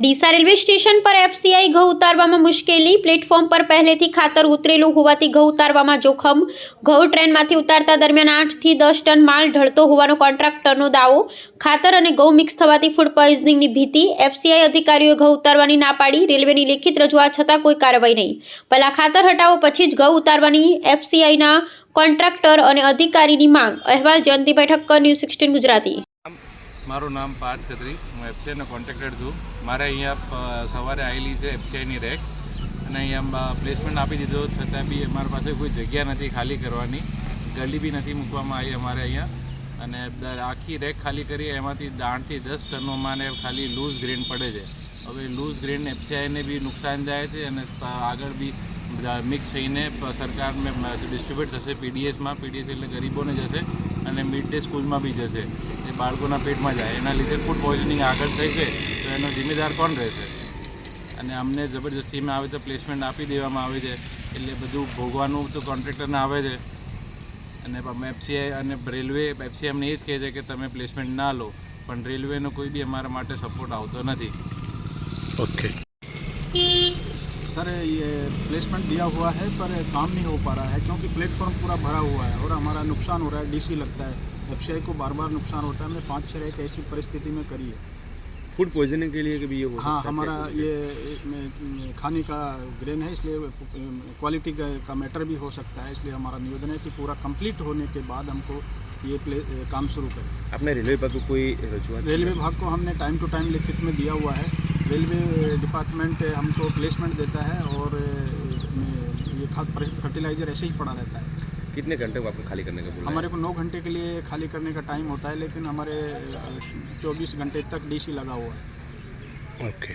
Deesa railway station પર FCI ઘઉં ઉતારવામાં મુશ્કેલી. પ્લેટફોર્મ પર પહેલેથી ખાતર ઉતરેલું હોવાથી ઘઉં ઉતારવામાં જોખમ. ઘઉં ટ્રેનમાંથી ઉતારતા દરમિયાન આઠથી દસ ટન માલ ઢળતો હોવાનો કોન્ટ્રાક્ટરનો દાવો. ખાતર અને ઘઉં મિક્સ થવાથી ફૂડ પોઈઝનિંગની ભીતિ. એફસીઆઈ અધિકારીઓએ ઘઉં ઉતારવાની ના પાડી. રેલવેની લેખિત રજૂઆત છતાં કોઈ કાર્યવાહી નહીં. પહેલાં ખાતર હટાવો, પછી જ ઘઉં ઉતારવાની એફસીઆઈના કોન્ટ્રાક્ટર અને અધિકારીની માંગ. અહેવાલ જયંતિભાઈ ઠક્કર, ન્યૂઝ સિક્સટીન ગુજરાતી. મારું નામ પાર્થ ખત્રી. હું એફસીઆઈનો કોન્ટ્રાક્ટર છું. મારે અહીંયા સવારે આવેલી છે એફસીઆઈની રેક. અને અહીંયા પ્લેસમેન્ટ આપી દીધો. છતાં બી અમારી પાસે કોઈ જગ્યા નથી ખાલી કરવાની. ગલી બી નથી મૂકવામાં આવી અમારે અહીંયા. અને આખી રેક ખાલી કરી, એમાંથી દાણથી દસ ટનોમાં ને ખાલી લૂઝ ગ્રેન પડે છે. હવે લૂઝ ગ્રેન એફસીઆઈને બી નુકસાન જાય છે અને આગળ બી મિક્સ થઈને સરકારને ડિસ્ટ્રીબ્યુટ થશે. પીડીએસમાં પીડીએસ એટલે ગરીબોને જશે અને મિડ ડે સ્કૂલમાં બી જશે. એ બાળકોના પેટમાં જાય. એના લીધે ફૂડ પોઈઝનિંગ આગળ થઈ છે, તો એનો જિમ્મેદાર કોણ રહેશે? અને અમને જબરજસ્તીમાં આવે તો પ્લેસમેન્ટ આપી દેવામાં આવે છે. એટલે બધું ભોગવાનું તો કોન્ટ્રાક્ટરને આવે છે. અને એફસીઆઈ અને રેલવે એફસીઆઈ અમને એ જ કહે છે કે તમે પ્લેસમેન્ટ ના લો. પણ રેલવેનો કોઈ બી અમારા માટે સપોર્ટ આવતો નથી. ओके सर ये प्लेसमेंट दिया हुआ है पर काम नहीं हो पा रहा है क्योंकि प्लेटफॉर्म पूरा भरा हुआ है और हमारा नुकसान हो रहा है डीसी लगता है। एफसीआई को बार बार नुकसान होता है हमने पाँच छः एक ऐसी परिस्थिति में करी है। फ़ूड पॉइजनिंग के लिए कभी ये हो हाँ हमारा ये खाने का ग्रेन है इसलिए क्वालिटी का, का मैटर भी हो सकता है इसलिए हमारा निवेदन है कि पूरा कंप्लीट होने के बाद हमको ये प्ले काम शुरू करें। आपने रेलवे विभाग को कोई रेलवे विभाग को हमने टाइम टू टाइम लिखित में दिया हुआ है। रेलवे डिपार्टमेंट हमको प्लेसमेंट देता है और ये खाद फर्टिलाइज़र ऐसे ही पड़ा रहता है। कितने घंटे को आपको खाली करने का बोला हमारे को नौ घंटे के लिए खाली करने का टाइम होता है लेकिन हमारे चौबीस घंटे तक डीसी लगा हुआ है। ओके